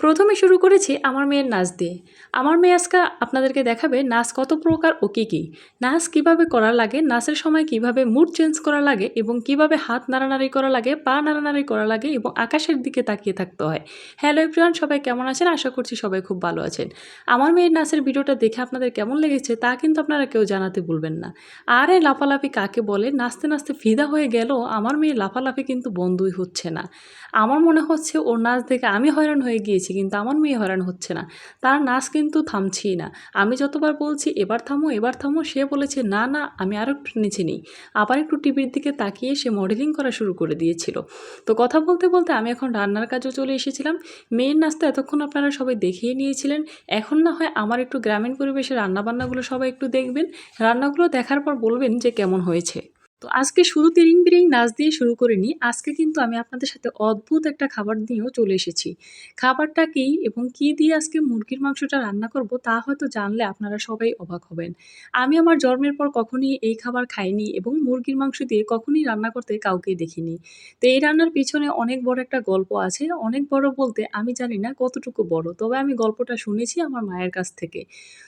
প্রথমে শুরু করেছি আমার মেয়ের নাচ দিয়ে। আমার মেয়ে আজকে আপনাদেরকে দেখাবে নাচ কত প্রকার ও কী কী। নাচ কীভাবে করা লাগে, নাচের সময় কীভাবে মুড চেঞ্জ করা লাগে এবং কীভাবে হাত নাড়ানাড়ি করা লাগে, পা নাড়ানাড়ি করা লাগে এবং আকাশের দিকে তাকিয়ে থাকতে হয়। হ্যালো এভরিওয়ান, সবাই কেমন আছেন? আশা করছি সবাই খুব ভালো আছেন। আমার মেয়ের নাচের ভিডিওটা দেখে আপনাদের কেমন লেগেছে তা কিন্তু আপনারা কেউ জানাতে ভুলবেন না। আর এই লাফালাফি কাকে বলে? নাচতে নাচতে ফিদা হয়ে গেল, আমার মেয়ে লাফালাফি কিন্তু বন্ধুই হচ্ছে না। আমার মনে হচ্ছে ওর নাচ দেখে আমি হয়রান হয়ে গিয়েছি। কিন্তু আমার মেয়ে হয়রান হচ্ছে না। তার নাচ কিন্তু থামছেই না। আমি যতবার বলছি, এবার থামো এবার থামো, সে বলেছে, না না, আমি আরও একটু নিচে নিই। আবার একটু টিভির দিকে তাকিয়ে সে মডেলিং করা শুরু করে দিয়েছিল। তো কথা বলতে বলতে আমি এখন রান্নার কাজও চলে এসেছিলাম। মেয়ের নাচটা এতক্ষণ আপনারা সবাই দেখিয়ে নিয়েছিলেন। এখন না হয় আমার একটু গ্রামীণ পরিবেশে রান্নাবান্নাগুলো সবাই একটু দেখবেন। রান্নাগুলো দেখার পর বলবেন যে কেমন হয়েছে। তো আজকে শুরু তিরিং বিরিং নাচ দিয়ে শুরু করিনি, আজকে কিন্তু আমি আপনাদের সাথে অদ্ভুত একটা খাবার দিয়েও চলে এসেছি। খাবারটা কি এবং কি দিয়ে আজকে মুরগির মাংসটা রান্না করব তা হয়তো জানলে আপনারা সবাই অবাক হবেন। আমি আমার জন্মের পর কখনই এই খাবার খাইনি এবং মুরগির মাংস দিয়ে কখনই রান্না করতে কাউকেই দেখিনি। তো এই রান্নার পিছনে অনেক বড় একটা গল্প আছে, অনেক বড় বলতে আমি জানি না কতটুকু বড়, তবে আমি গল্পটা শুনেছি আমার মায়ের কাছ থেকে।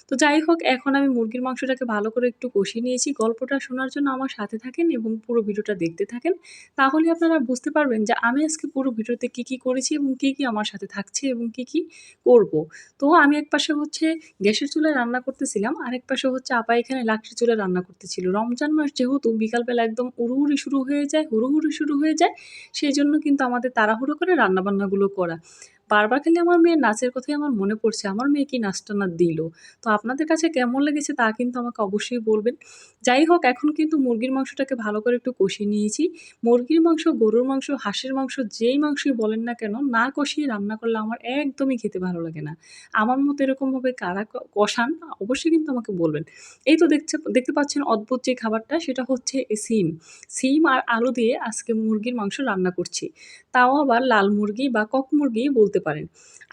তো যাই হোক, এখন আমি মুরগির মাংসটাকে ভালো করে একটু কষিয়ে নিয়েছি। গল্পটা শোনার জন্য আমার সাথে থাকেন এবং পুরো ভিডিওটা দেখতে থাকেন, তাহলে আপনারা বুঝতে পারবেন যে আমি আজকে পুরো ভিডিওতে কী কী করেছি এবং কী কী আমার সাথে থাকছে এবং কী কী করব। তো আমি এক পাশে হচ্ছে গ্যাসের চুলায় রান্না করতেছিলাম, আরেক পাশে হচ্ছে আপা এখানে লাকড়ির চুলায় রান্না করতেছিল। রমজান মাস যেহেতু বিকালবেলা একদম উড়ুহুড়ি শুরু হয়ে যায়, হুড়ুহুড়ি শুরু হয়ে যায়, সেই জন্য কিন্তু আমাদের তাড়াহুড়ো করে রান্নাবান্নাগুলো করা। বারবার খালি আমার মেয়ের নাচের কথাই আমার মনে পড়ছে, আমার মেয়ে কি নাচটা না দিল? তো আপনাদের কাছে কেমন লেগেছে তা কিন্তু আমাকে অবশ্যই বলবেন। যাই হোক, এখন কিন্তু মুরগির মাংসটাকে ভালো করে একটু কষিয়ে নিয়েছি। মুরগির মাংস, গরুর মাংস, হাঁসের মাংস, যেই মাংসই বলেন না কেন, না কষিয়ে রান্না করলে আমার একদমই খেতে ভালো লাগে না। আমার মতো এরকমভাবে কারা কষান, অবশ্যই কিন্তু আমাকে বলবেন। এই তো দেখছে, দেখতে পাচ্ছেন অদ্ভুত যে খাবারটা, সেটা হচ্ছে সিম। সিম আর আলু দিয়ে আজকে মুরগির মাংস রান্না করছি। তাও আবার লাল মুরগি বা কক মুরগি বলতে পারেন।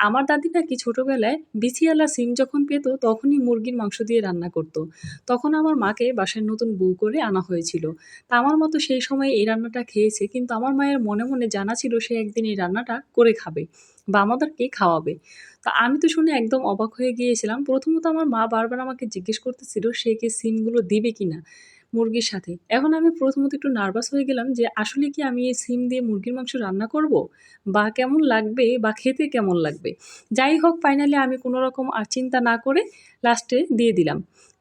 আমার দাদি নাকি ছোটোবেলায় বিছিয়ালা সিম যখন পেত, তখনই মুরগির মাংস দিয়ে রান্না করতো। তখন আমার মাকে বাসায় নতুন বউ করে আনা হয়েছিল। তা আমার মতো সেই সময় এই রান্নাটা খেয়েছে, কিন্তু আমার মায়ের মনে মনে জানা ছিল সে একদিন এই রান্নাটা করে খাবে বা আমাদেরকে খাওয়াবে। তা আমি তো শুনে একদম অবাক হয়ে গিয়েছিলাম। প্রথমত আমার মা বারবার আমাকে জিজ্ঞেস করতেছিল, সে কি সিমগুলো দিবে কিনা? মুরগির সাথে। এখন আমি প্রথমত একটু নার্ভাস হয়ে গেলাম যে আসলে কি আমি এই সিম দিয়ে মুরগির মাংস রান্না করব? বা কেমন লাগবে? বা খেতে কেমন লাগবে? যাই হোক ফাইনালি আমি কোনো রকম আর চিন্তা না করে লাস্টে দিয়ে দিলাম।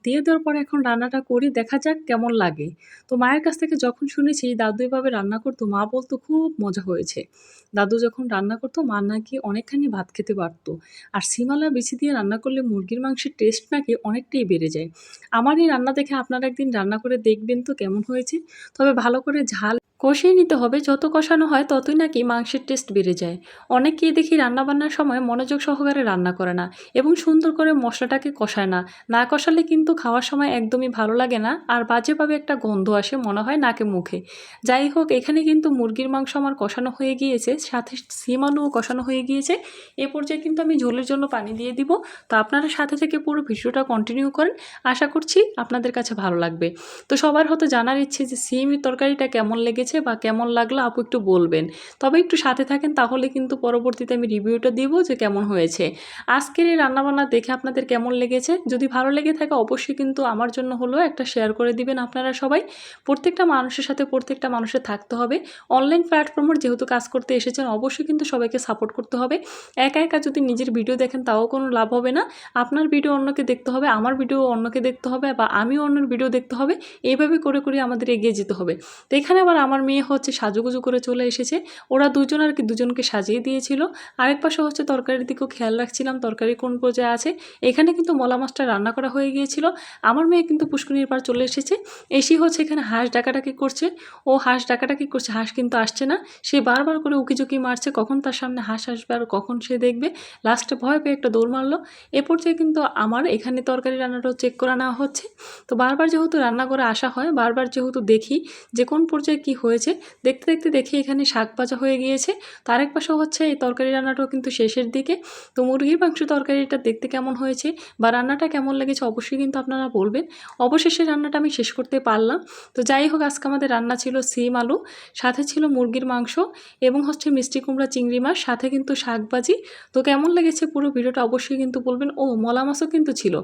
দিয়ে দেওয়ার পরে এখন রান্নাটা করি, দেখা যাক কেমন লাগে। তো মায়ের কাছ থেকে যখন শুনেছি, দাদু এভাবে রান্না করতো, মা বলতো খুব মজা হয়েছে। দাদু যখন রান্না করতো, মা নাকি অনেকখানি ভাত খেতে পারতো। আর সিমালা বেশি দিয়ে রান্না করলে মুরগির মাংসের টেস্ট নাকি অনেকটাই বেড়ে যায়। আমার এই রান্না দেখে আপনারা একদিন রান্না করে দেখবেন তো কেমন হয়েছে। তবে ভালো করে ঝাল কষিয়ে নিতে হবে, যত কষানো হয় ততই নাকি মাংসের টেস্ট বেড়ে যায়। অনেকেই দেখি রান্নাবান্নার সময় মনোযোগ সহকারে রান্না করে না এবং সুন্দর করে মশলাটাকে কষায় না। না কষালে কিন্তু খাওয়ার সময় একদমই ভালো লাগে না আর বাজেভাবে একটা গন্ধ আসে মনে হয় নাকে মুখে। যাই হোক, এখানে কিন্তু মুরগির মাংস আমার কষানো হয়ে গিয়েছে, সাথে সিম আলুও কষানো হয়ে গিয়েছে। এ পর্যায়ে কিন্তু আমি ঝোলের জন্য পানি দিয়ে দিব। তো আপনারা সাথে থেকে পুরো ভিডিওটা কন্টিনিউ করেন। আশা করছি আপনাদের কাছে ভালো লাগবে। তো সবার হয়তো জানার ইচ্ছে যে সিম তরকারিটা কেমন লেগেছে বা কেমন লাগল আপু একটু বলবেন। তবে একটু সাথে থাকেন তাহলে কিন্তু পরবর্তীতে আমি রিভিউটা দিব যে কেমন হয়েছে। আজকের এই রান্নাবান্না দেখে আপনাদের কেমন লেগেছে? যদি ভালো লেগে থাকে অবশ্যই কিন্তু আমার জন্য হলো একটা শেয়ার করে দিবেন আপনারা সবাই। প্রত্যেকটা মানুষের সাথে প্রত্যেকটা মানুষের থাকতে হবে। অনলাইন প্ল্যাটফর্মের যেহেতু কাজ করতে এসেছেন অবশ্যই কিন্তু সবাইকে সাপোর্ট করতে হবে। একা একা যদি নিজের ভিডিও দেখেন তাও কোনো লাভ হবে না। আপনার ভিডিও অন্যকে দেখতে হবে, আমার ভিডিও অন্যকে দেখতে হবে বা আমিও অন্যের ভিডিও দেখতে হবে। এইভাবে করে করে আমাদের এগিয়ে যেতে হবে। তো এখানে আবার আমার মেয়ে হচ্ছে সাজুগুজু করে চলে এসেছে। ওরা দুজন আর কি দুজনকে সাজিয়ে দিয়েছিল। আরেক পাশে হচ্ছে তরকারির দিকেও খেয়াল রাখছিলাম তরকারি কোন পর্যায়ে আছে। এখানে কিন্তু মলা মাছটা রান্না করা হয়ে গিয়েছিল। আমার মেয়ে কিন্তু পুষ্করিণীর পার চলে এসেছে। এসেই হচ্ছে এখানে হাঁস ডাকাডাকি করছে। ও হাঁস ডাকাডাকি করছে, হাঁস কিন্তু আসছে না। সে বারবার করে উকিঝুঁকি মারছে, কখন তার সামনে হাঁস আসবে আর কখন সে দেখবে। লাস্টে ভয় পেয়ে একটা দৌড় মারলো। এ পর্যায়ে কিন্তু আমার এখানে তরকারি রান্নাটাও চেক করা নেওয়া হচ্ছে। তো বারবার যেহেতু রান্না করে আসা হয়, বারবার যেহেতু দেখি যে কোন পর্যায়ে কী হয়েছে দেখতে দেখতে দেখি এখানে শাক ভাজা হয়ে গিয়েছে। তার এক পাশে হচ্ছে এই তরকারি রান্নাটাও কিন্তু শেষের দিকে। তো মুরগির মাংস তরকারিটা দেখতে কেমন হয়েছে বা রান্নাটা কেমন লেগেছে অবশ্যই কিন্তু আপনারা বলবেন। অবশেষে রান্নাটা আমি শেষ করতে পারলাম। তো যাই হোক, আজকে আমাদের রান্না ছিল সিম আলু, সাথে ছিল মুরগির মাংস এবং হচ্ছে মিষ্টি কুমড়া, চিংড়ি মাছ, সাথে কিন্তু শাকবাজি তো কেমন লেগেছে পুরো ভিডিওটা অবশ্যই কিন্তু বলবেন। ও, মলা মাছও কিন্তু ছিল।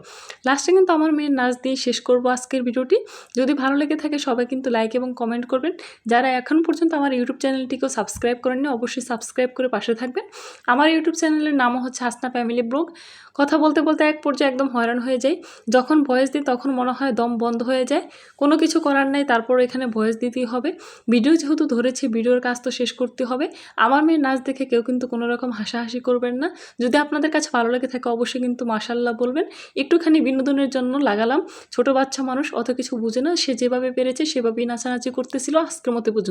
লাস্টে কিন্তু আমার মেয়ের নাচ দিয়ে শেষ করব আজকের ভিডিওটি। যদি ভালো লেগে থাকে সবাই কিন্তু লাইক এবং কমেন্ট করবেন। যারা এখন পর্যন্ত আমার ইউটিউব চ্যানেলটিকেও সাবস্ক্রাইব করেননি, অবশ্যই সাবস্ক্রাইব করে পাশে থাকবেন। আমার ইউটিউব চ্যানেলের নামও হচ্ছে হাসনা ফ্যামিলি ব্লগ। কথা বলতে বলতে এক পর্যায়ে একদম হয়রান হয়ে যাই। যখন ভয়েস দিই তখন মনে হয় দম বন্ধ হয়ে যায়। কোনো কিছু করার নাই তারপর এখানে ভয়েস দিতেই হবে। ভিডিও যেহেতু ধরেছি, ভিডিওর কাজ তো শেষ করতে হবে। আমার মেয়ের নাচ দেখে কেউ কিন্তু কোনো রকম হাসাহাসি করবেন না। যদি আপনাদের কাছে ভালো লেগে থাকে অবশ্যই কিন্তু মাসাল্লাহ বলবেন। একটুখানি বিনোদনের জন্য লাগালাম। ছোট বাচ্চা মানুষ অত কিছু বুঝে না। সে যেভাবে পেরেছে সেভাবেই নাচানাচি করতেছিল। আজকের মতো পর্যন্ত